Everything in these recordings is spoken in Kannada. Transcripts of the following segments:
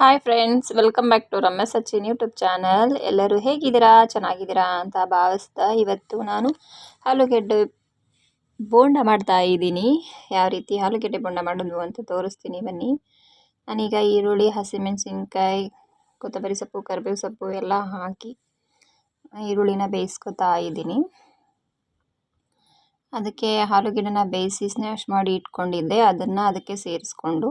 Hi friends welcome back to Ramya Sachin YouTube channel ಎಲ್ಲರೂ ಹೇಗಿದ್ದೀರಾ? ಚೆನ್ನಾಗಿದ್ದೀರಾ ಅಂತ ಭಾವಿಸ್ತಾ ಇವತ್ತು ನಾನು ಆಲೂಗೆಡ್ಡೆ ಬೋಂಡ ಮಾಡ್ತಾ ಇದ್ದೀನಿ. ಯಾವ ರೀತಿ ಆಲೂಗೆಡ್ಡೆ ಬೋಂಡ ಮಾಡೋದು ಅಂತ ತೋರಿಸ್ತೀನಿ ಬನ್ನಿ. ನಾನೀಗ ಈರುಳ್ಳಿ, ಹಸಿಮೆಣಸಿನ್ಕಾಯಿ, ಕೊತ್ತಂಬರಿ ಸೊಪ್ಪು, ಕರಿಬೇವು ಸೊಪ್ಪು ಎಲ್ಲ ಹಾಕಿ ಈರುಳ್ಳಿನ ಬೇಯಿಸ್ಕೊತಾ ಇದ್ದೀನಿ. ಅದಕ್ಕೆ ಆಲೂಗೆಡ್ಡೆನ ಬೇಯಿಸಿ ಸ್ನ್ಯಾಶ್ ಮಾಡಿ ಇಟ್ಕೊಂಡಿದ್ದೆ. ಅದನ್ನು ಅದಕ್ಕೆ ಸೇರಿಸ್ಕೊಂಡು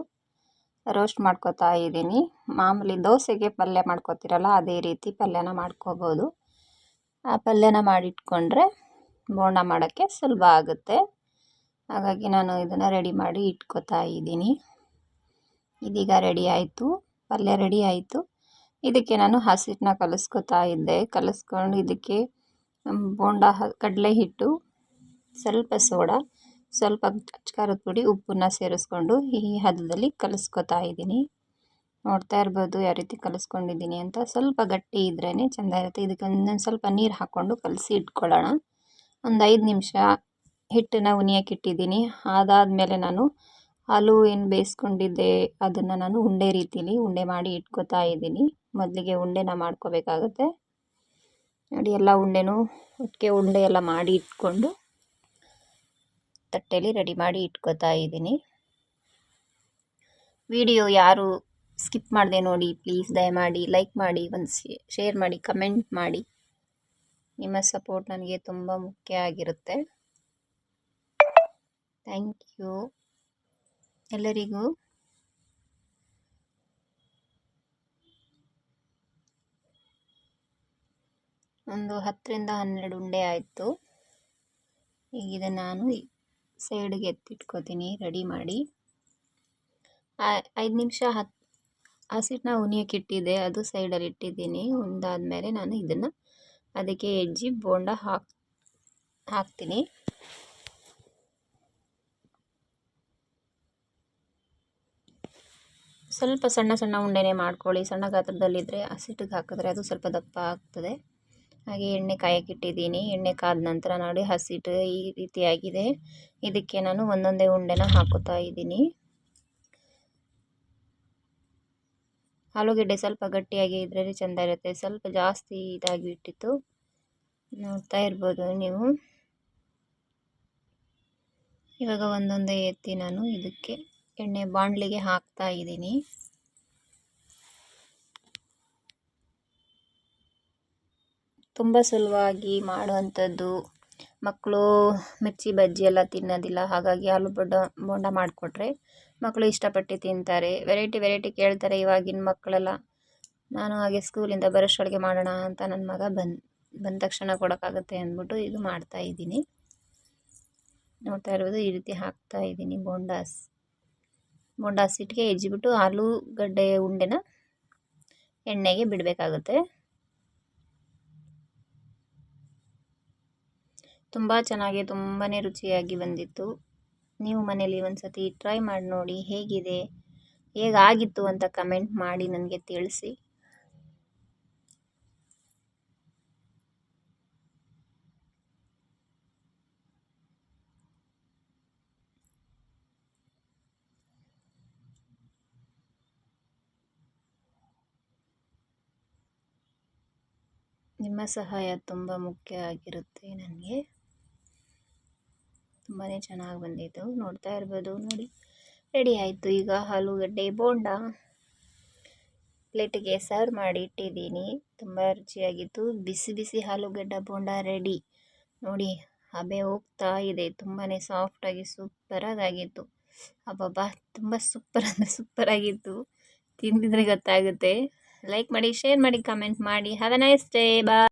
ರೋಸ್ಟ್ ಮಾಡ್ಕೊತಾ ಇದ್ದೀನಿ. ಮಾಮೂಲಿ ದೋಸೆಗೆ ಪಲ್ಯ ಮಾಡ್ಕೊತೀರಲ್ಲ, ಅದೇ ರೀತಿ ಪಲ್ಯನ ಮಾಡ್ಕೋಬೋದು. ಆ ಪಲ್ಯನ ಮಾಡಿಟ್ಕೊಂಡ್ರೆ ಬೋಂಡ ಮಾಡೋಕ್ಕೆ ಸುಲಭ ಆಗುತ್ತೆ. ಹಾಗಾಗಿ ನಾನು ಇದನ್ನು ರೆಡಿ ಮಾಡಿ ಇಟ್ಕೋತಾ ಇದ್ದೀನಿ. ಇದೀಗ ರೆಡಿ ಆಯಿತು, ಪಲ್ಯ ರೆಡಿ ಆಯಿತು. ಇದಕ್ಕೆ ನಾನು ಹಸಿಟ್ಟನ್ನ ಕಲಿಸ್ಕೊತಾ ಇದ್ದೆ. ಕಲಿಸ್ಕೊಂಡು ಇದಕ್ಕೆ ಬೋಂಡ, ಕಡಲೆ ಹಿಟ್ಟು, ಸ್ವಲ್ಪ ಸೋಡಾ ಸ್ವಲ್ಪ ಖಾರದ ಪುಡಿ ಉಪ್ಪನ್ನ ಸೇರಿಸ್ಕೊಂಡು ಈ ಹದದಲ್ಲಿ ಕಲಿಸ್ಕೊತಾ ಇದ್ದೀನಿ. ನೋಡ್ತಾ ಇರ್ಬೋದು ಯಾವ ರೀತಿ ಕಲಿಸ್ಕೊಂಡಿದ್ದೀನಿ ಅಂತ. ಸ್ವಲ್ಪ ಗಟ್ಟಿ ಇದ್ರೇ ಚೆಂದ ಇರುತ್ತೆ. ಇದಕ್ಕೆ ಒಂದೊಂದು ಸ್ವಲ್ಪ ನೀರು ಹಾಕ್ಕೊಂಡು ಕಲಸಿ ಇಟ್ಕೊಳ್ಳೋಣ. ಒಂದು ಐದು ನಿಮಿಷ ಹಿಟ್ಟನ್ನು ಉನಿಯಕ್ಕೆ ಇಟ್ಟಿದ್ದೀನಿ. ಅದಾದಮೇಲೆ ನಾನು ಹಾಲು ಏನು ಬೇಯಿಸ್ಕೊಂಡಿದ್ದೆ ಅದನ್ನು ನಾನು ಉಂಡೆ ರೀತಿಲಿ ಉಂಡೆ ಮಾಡಿ ಇಟ್ಕೋತಾ ಇದ್ದೀನಿ. ಮೊದಲಿಗೆ ಉಂಡೆನ ಮಾಡ್ಕೋಬೇಕಾಗುತ್ತೆ. ನೋಡಿ, ಎಲ್ಲ ಉಂಡೆನೂ ಒಟ್ಟಿಗೆ ಉಂಡೆ ಎಲ್ಲ ಮಾಡಿ ಇಟ್ಕೊಂಡು ತಟ್ಟೆಯಲ್ಲಿ ರೆಡಿ ಮಾಡಿ ಇಟ್ಕೋತಾ ಇದ್ದೀನಿ. ವಿಡಿಯೋ ಯಾರು ಸ್ಕಿಪ್ ಮಾಡಿದೆ ನೋಡಿ, ಪ್ಲೀಸ್ ದಯಮಾಡಿ ಲೈಕ್ ಮಾಡಿ, ಒಂದು ಶೇರ್ ಮಾಡಿ, ಕಮೆಂಟ್ ಮಾಡಿ. ನಿಮ್ಮ ಸಪೋರ್ಟ್ ನನಗೆ ತುಂಬ ಮುಖ್ಯ ಆಗಿರುತ್ತೆ. Thank you. ಎಲ್ಲರಿಗೂ ಒಂದು ಹತ್ತರಿಂದ ಹನ್ನೆರಡು ಉಂಡೆ ಆಯಿತು. ಈಗ ಇದನ್ನು ನಾನು ಸೈಡ್ಗೆ ಎತ್ತಿಟ್ಕೋತೀನಿ, ರೆಡಿ ಮಾಡಿ. ಐದು ನಿಮಿಷ ಹತ್ತು ಹಸಿಟ್ಟನ್ನ ಉನಿಯಕ್ಕೆ ಇಟ್ಟಿದ್ದೆ, ಅದು ಸೈಡಲ್ಲಿ ಇಟ್ಟಿದ್ದೀನಿ. ಉಂದಾದ್ಮೇಲೆ ನಾನು ಇದನ್ನು ಅದಕ್ಕೆ ಎಜ್ಜಿ ಬೋಂಡ ಹಾಕ್, ಹಾಕ್ತೀನಿ. ಸ್ವಲ್ಪ ಸಣ್ಣ ಸಣ್ಣ ಉಂಡೆನೇ ಮಾಡ್ಕೊಳ್ಳಿ. ಸಣ್ಣ ಗಾತ್ರದಲ್ಲಿದ್ದರೆ ಹಸಿಟ್ಟಿಗೆ ಹಾಕಿದ್ರೆ ಅದು ಸ್ವಲ್ಪ ದಪ್ಪ ಆಗ್ತದೆ. ಹಾಗೆ ಎಣ್ಣೆ ಕಾಯಕ್ಕೆ ಇಟ್ಟಿದ್ದೀನಿ. ಎಣ್ಣೆ ಕಾದ ನಂತರ ನೋಡಿ ಹಸಿಟ್ಟು ಈ ರೀತಿಯಾಗಿದೆ ಇದಕ್ಕೆ ನಾನು ಒಂದೊಂದೇ ಉಂಡೆನ ಹಾಕುತ್ತಾ ಇದ್ದೀನಿ. ಆಲೂಗೆಡ್ಡೆ ಸ್ವಲ್ಪ ಗಟ್ಟಿಯಾಗಿ ಇದರಲ್ಲಿ ಚೆಂದ ಇರುತ್ತೆ. ಸ್ವಲ್ಪ ಜಾಸ್ತಿ ಇದಾಗಿ ಬಿಟ್ಟಿತ್ತು. ನೋಡ್ತಾ ಇರ್ಬೋದು ನೀವು. ಇವಾಗ ಒಂದೊಂದೇ ಎತ್ತಿ ನಾನು ಇದಕ್ಕೆ ಎಣ್ಣೆ ಬಾಣಲಿಗೆ ಹಾಕ್ತಾ ಇದ್ದೀನಿ. ತುಂಬ ಸುಲಭವಾಗಿ ಮಾಡುವಂಥದ್ದು. ಮಕ್ಕಳು ಮಿರ್ಚಿ ಬಜ್ಜಿ ಎಲ್ಲ ತಿನ್ನೋದಿಲ್ಲ, ಹಾಗಾಗಿ ಆಲೂ ಬೋಂಡ ಬೋಂಡ ಮಾಡಿಕೊಟ್ರೆ ಮಕ್ಕಳು ಇಷ್ಟಪಟ್ಟು ತಿಂತಾರೆ. ವೆರೈಟಿ ವೆರೈಟಿ ಕೇಳ್ತಾರೆ ಇವಾಗಿನ ಮಕ್ಕಳೆಲ್ಲ. ನಾನು ಹಾಗೆ ಸ್ಕೂಲಿಂದ ಬರೋಷ್ಟೊಳಗೆ ಮಾಡೋಣ ಅಂತ ನನ್ನ ಮಗ ಬಂದು, ಬಂದ ತಕ್ಷಣ ಕೊಡೋಕ್ಕಾಗುತ್ತೆ ಅಂದ್ಬಿಟ್ಟು ಇದು ಮಾಡ್ತಾ ಇದ್ದೀನಿ. ನೋಡ್ತಾ ಇರ್ಬೋದು, ಈ ರೀತಿ ಹಾಕ್ತಾ ಇದ್ದೀನಿ ಬೋಂಡಾಸ್ ಬೋಂಡಾಸ್ ಹಿಟ್ಟಿಗೆ ಹೆಜ್ಜಿಬಿಟ್ಟು ಆಲೂಗಡ್ಡೆ ಉಂಡೆನ ಎಣ್ಣೆಗೆ ಬಿಡಬೇಕಾಗುತ್ತೆ. ತುಂಬ ಚೆನ್ನಾಗಿ ತುಂಬಾ ರುಚಿಯಾಗಿ ಬಂದಿತ್ತು. ನೀವು ಮನೇಲಿ ಒಂದು ಸತಿ ಟ್ರೈ ಮಾಡಿ ನೋಡಿ ಹೇಗಿದೆ, ಹೇಗಾಗಿತ್ತು ಅಂತ ಕಮೆಂಟ್ ಮಾಡಿ ನನಗೆ ತಿಳಿಸಿ. ನಿಮ್ಮ ಸಹಾಯ ತುಂಬ ಮುಖ್ಯ ಆಗಿರುತ್ತೆ ನನಗೆ. ತುಂಬಾ ಚೆನ್ನಾಗಿ ಬಂದಿತ್ತು. ನೋಡ್ತಾ ಇರ್ಬೋದು. ನೋಡಿ ರೆಡಿ ಆಯಿತು. ಈಗ ಆಲೂಗಡ್ಡೆ, ಬೋಂಡ ಪ್ಲೇಟಿಗೆ ಸರ್ವ್ ಮಾಡಿ ಇಟ್ಟಿದ್ದೀನಿ. ತುಂಬ ರುಚಿಯಾಗಿತ್ತು. ಬಿಸಿ ಬಿಸಿ ಆಲೂಗಡ್ಡೆ, ಬೋಂಡ ರೆಡಿ ನೋಡಿ, ಹಬೆ ಹೋಗ್ತಾ ಇದೆ. ತುಂಬಾ ಸಾಫ್ಟಾಗಿ ಸೂಪರಾಗಿತ್ತು ಅಬ್ಬಬ್ಬಾ, ತುಂಬ ಸೂಪರ್ ಅಂದರೆ ಸೂಪರಾಗಿತ್ತು ತಿಂದಿದ್ರೆ ಗೊತ್ತಾಗುತ್ತೆ. ಲೈಕ್ ಮಾಡಿ ಶೇರ್ ಮಾಡಿ ಕಮೆಂಟ್ ಮಾಡಿ. ಹ್ಯಾವ್ ಅ ನೈಸ್ ಡೇ ಬಾ